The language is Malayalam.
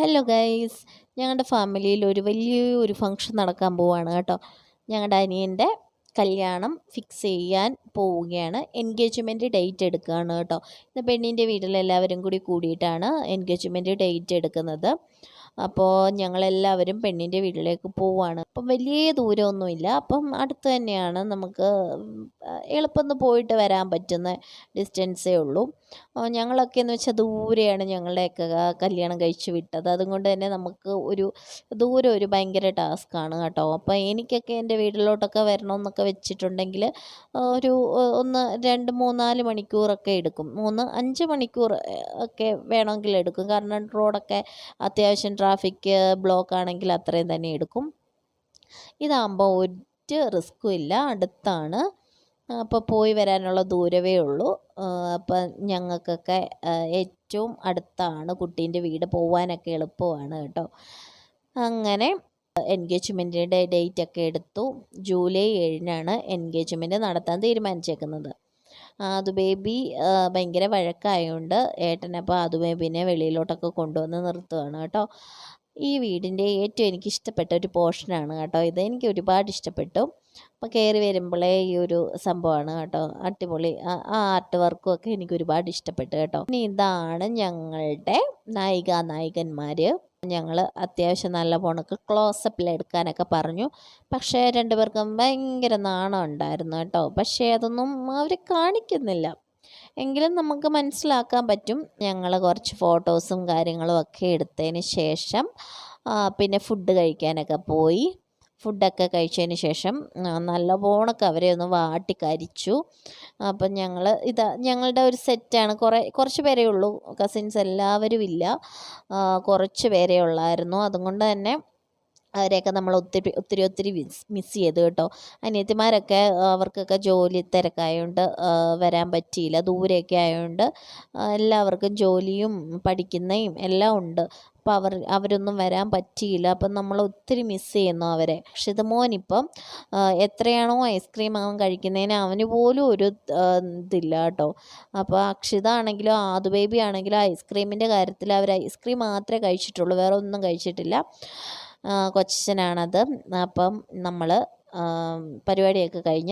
ഹലോ ഗൈസ് ഞങ്ങളുടെ ഫാമിലിയിൽ ഒരു വലിയൊരു ഫംഗ്ഷൻ നടക്കാൻ പോവുകയാണ് കേട്ടോ. ഞങ്ങളുടെ അനിയന്റെ കല്യാണം ഫിക്സ് ചെയ്യാൻ പോവുകയാണ്. എൻഗേജ്മെന്റ് ഡേറ്റ് എടുക്കുകയാണ് കേട്ടോ. ഇന്ന് പെണ്ണിന്റെ വീട്ടിലെല്ലാവരും കൂടി കൂടിയിട്ടാണ് എൻഗേജ്മെന്റ് ഡേറ്റ് എടുക്കുന്നത്. അപ്പോൾ ഞങ്ങളെല്ലാവരും പെണ്ണിന്റെ വീട്ടിലേക്ക് പോവുകയാണ്. അപ്പം വലിയ ദൂരമൊന്നുമില്ല. അപ്പം അടുത്ത് തന്നെയാണ് നമുക്ക് എളുപ്പമൊന്ന് പോയിട്ട് വരാൻ പറ്റുന്ന ഡിസ്റ്റൻസേ ഉള്ളൂ. ഞങ്ങളൊക്കെ എന്ന് വെച്ചാൽ ദൂരെയാണ് ഞങ്ങളുടെയൊക്കെ കല്യാണം കഴിച്ച് വിട്ടത്. അതുകൊണ്ട് തന്നെ നമുക്ക് ഒരു ദൂരം ഒരു ഭയങ്കര ടാസ്ക്കാണ് കേട്ടോ. അപ്പോൾ എനിക്കൊക്കെ എന്റെ വീട്ടിലോട്ടൊക്കെ വരണമെന്നൊക്കെ വെച്ചിട്ടുണ്ടെങ്കിൽ ഒരു ഒന്ന് രണ്ട് മൂന്നാൽ മണിക്കൂറൊക്കെ എടുക്കും. മൂന്ന് അഞ്ച് മണിക്കൂർ ഒക്കെ വേണമെങ്കിൽ എടുക്കും. കാരണം റോഡൊക്കെ അത്യാവശ്യം ട്രാഫിക് ബ്ലോക്ക് ആണെങ്കിൽ അത്രയും തന്നെ എടുക്കും. ഇതാകുമ്പോൾ ഒരു റിസ്ക്കും ഇല്ല. അടുത്താണ്. അപ്പോൾ പോയി വരാനുള്ള ദൂരമേ ഉള്ളൂ. അപ്പം ഞങ്ങൾക്കൊക്കെ ഏറ്റവും അടുത്താണ് കുട്ടീന്റെ വീട്. പോവാനൊക്കെ എളുപ്പമാണ് കേട്ടോ. അങ്ങനെ എൻഗേജ്മെന്റിന്റെ ഡേറ്റ് ഒക്കെ എടുത്തു. ജൂലൈ ഏഴിനാണ് എൻഗേജ്മെന്റ് നടത്താൻ തീരുമാനിച്ചേക്കുന്നത്. ആദു ബേബി ഭയങ്കര വഴക്കായതുകൊണ്ട് ഏട്ടനപ്പോൾ ആദു ബേബിനെ വെളിയിലോട്ടൊക്കെ കൊണ്ടുവന്ന് നിർത്തുകയാണ് കേട്ടോ. ഈ വീടിന്റെ ഏറ്റവും എനിക്ക് ഇഷ്ടപ്പെട്ട ഒരു പോർഷനാണ് കേട്ടോ ഇത്. എനിക്ക് ഒരുപാട് ഇഷ്ടപ്പെട്ടു. അപ്പോൾ കയറി വരുമ്പോഴേ ഈ ഒരു സംഭവമാണ് കേട്ടോ. അടിപൊളി ആ ആർട്ട് വർക്കും ഒക്കെ എനിക്ക് ഒരുപാട് ഇഷ്ടപ്പെട്ടു കേട്ടോ. ഇനി ഇതാണ് ഞങ്ങളുടെ നായിക നായകന്മാർ ഞങ്ങൾ അത്യാവശ്യം നല്ല പോണക്ക് ക്ലോസപ്പിൽ എടുക്കാനൊക്കെ പറഞ്ഞു. പക്ഷേ രണ്ടുപേർക്കും ഭയങ്കര നാണം ഉണ്ടായിരുന്നു കേട്ടോ. പക്ഷേ അതൊന്നും അവർ കാണിക്കുന്നില്ല. എങ്കിലും നമുക്ക് മനസ്സിലാക്കാൻ പറ്റും. ഞങ്ങൾ കുറച്ച് ഫോട്ടോസും കാര്യങ്ങളും ഒക്കെ എടുത്തതിന് ശേഷം പിന്നെ ഫുഡ് കഴിക്കാനൊക്കെ പോയി. ഫുഡൊക്കെ കഴിച്ചതിന് ശേഷം നല്ല പോണൊക്കെ അവരെ ഒന്ന് വാട്ടി കരിച്ചു. അപ്പം ഞങ്ങൾ ഇതാ ഞങ്ങളുടെ ഒരു സെറ്റാണ്. കുറേ കുറച്ച് പേരേ ഉള്ളൂ. കസിൻസ് എല്ലാവരും ഇല്ല കുറച്ച് പേരേ ഉള്ളായിരുന്നു. അതുകൊണ്ട് തന്നെ അവരെയൊക്കെ നമ്മൾ ഒത്തിരി ഒത്തിരി ഒത്തിരി മിസ് ചെയ്തു കേട്ടോ. അനിയത്തിമാരൊക്കെ അവർക്കൊക്കെ ജോലി തിരക്കായതുകൊണ്ട് വരാൻ പറ്റിയില്ല. ദൂരെയൊക്കെ ആയതുകൊണ്ട് എല്ലാവർക്കും ജോലിയും പഠിക്കുന്നതും എല്ലാം ഉണ്ട്. അപ്പോൾ അവർ അവരൊന്നും വരാൻ പറ്റിയില്ല. അപ്പം നമ്മൾ ഒത്തിരി മിസ് ചെയ്യുന്നു അവരെ. മോനിപ്പം എത്രയാണോ ഐസ്ക്രീം അവൻ കഴിക്കുന്നതിന് അവന് പോലും ഒരു ഇതില്ല കേട്ടോ. അപ്പോൾ അക്ഷിത ആണെങ്കിലും ആദു ബേബി ആണെങ്കിലും ഐസ്ക്രീമിന്റെ കാര്യത്തിൽ അവർ ഐസ്ക്രീം മാത്രമേ കഴിച്ചിട്ടുള്ളൂ. വേറെ ഒന്നും കഴിച്ചിട്ടില്ല. കൊച്ചനാണത്. അപ്പം നമ്മൾ പരിപാടിയൊക്കെ കഴിഞ്ഞ്